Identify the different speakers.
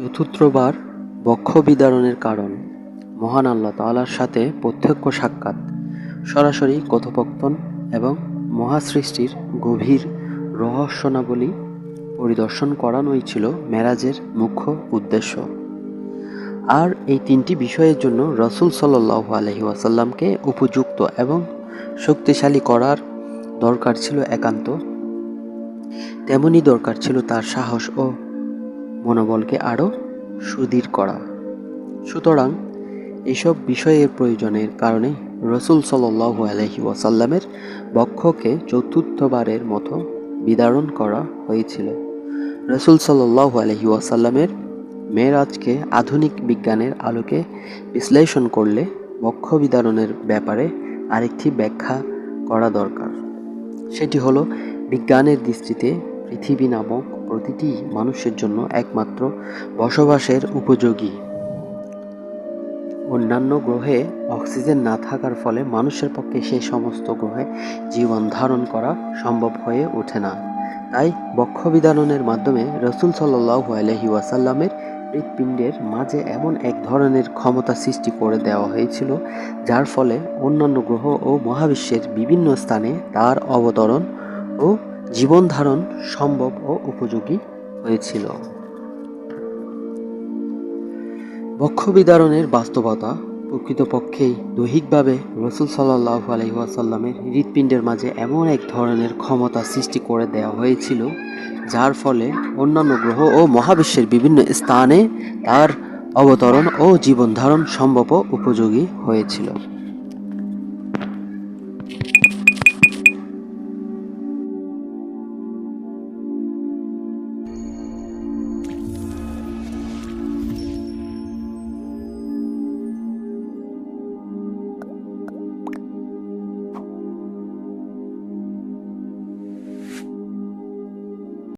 Speaker 1: চতুর্থবার বক্ষ বিদারণের কারণ, মহান আল্লাহ তাআলার সাথে প্রত্যক্ষ সাক্ষাৎ, সরাসরি কথোপকথন এবং মহাসৃষ্টির গভীর রহস্যনাবলী পরিদর্শন করানোই ছিল মেরাজের মুখ্য উদ্দেশ্য। আর এই তিনটি বিষয়ের জন্য রসুল সাল্লাহ আলহি ওয়াসাল্লামকে উপযুক্ত এবং শক্তিশালী করার দরকার ছিল একান্ত। তেমনই দরকার ছিল তার সাহস ও মনোবলকে আরও সুদৃঢ় করা। সুতরাং এসব বিষয়ের প্রয়োজনের কারণে রসুল সাল্লাহ আলহি ওয়াসাল্লামের বক্ষকে চতুর্থবারের মতো বিদারণ করা হয়েছিল। রসুল সাল্লাহ আলহি ওয়াসাল্লামের মেয়েরাজকে আধুনিক বিজ্ঞানের আলোকে বিশ্লেষণ করলে বক্ষ বিদারণের ব্যাপারে আরেকটি ব্যাখ্যা করা দরকার। সেটি হলো, বিজ্ঞানের দৃষ্টিতে পৃথিবী নামক প্রতিটি মানুষের জন্য একমাত্র বসবাসের উপযোগী। অন্যান্য গ্রহে অক্সিজেন না থাকার ফলে মানুষের পক্ষে সেই সমস্ত গ্রহে জীবন ধারণ করা সম্ভব হয়ে ওঠে না। তাই বক্ষ বিধারণের মাধ্যমে রসুল সাল্লাহ আলহি ওয়াসাল্লামের হৃৎপিণ্ডের মাঝে এমন এক ধরনের ক্ষমতা সৃষ্টি করে দেওয়া হয়েছিল, যার ফলে অন্যান্য গ্রহ ও মহাবিশ্বের বিভিন্ন স্থানে তার অবতরণ ও জীবন ধারণ সম্ভব ও উপযোগী হয়েছিল। বক্ষ বিদারণের বাস্তবতা প্রকৃতপক্ষেই দৈহিকভাবে রসুল সাল্লাহ আলহিহাসাল্লামের হৃৎপিণ্ডের মাঝে এমন এক ধরনের ক্ষমতা সৃষ্টি করে দেওয়া হয়েছিল, যার ফলে অন্যান্য গ্রহ ও মহাবিশ্বের বিভিন্ন স্থানে তার অবতরণ ও জীবন ধারণ সম্ভব উপযোগী হয়েছিল।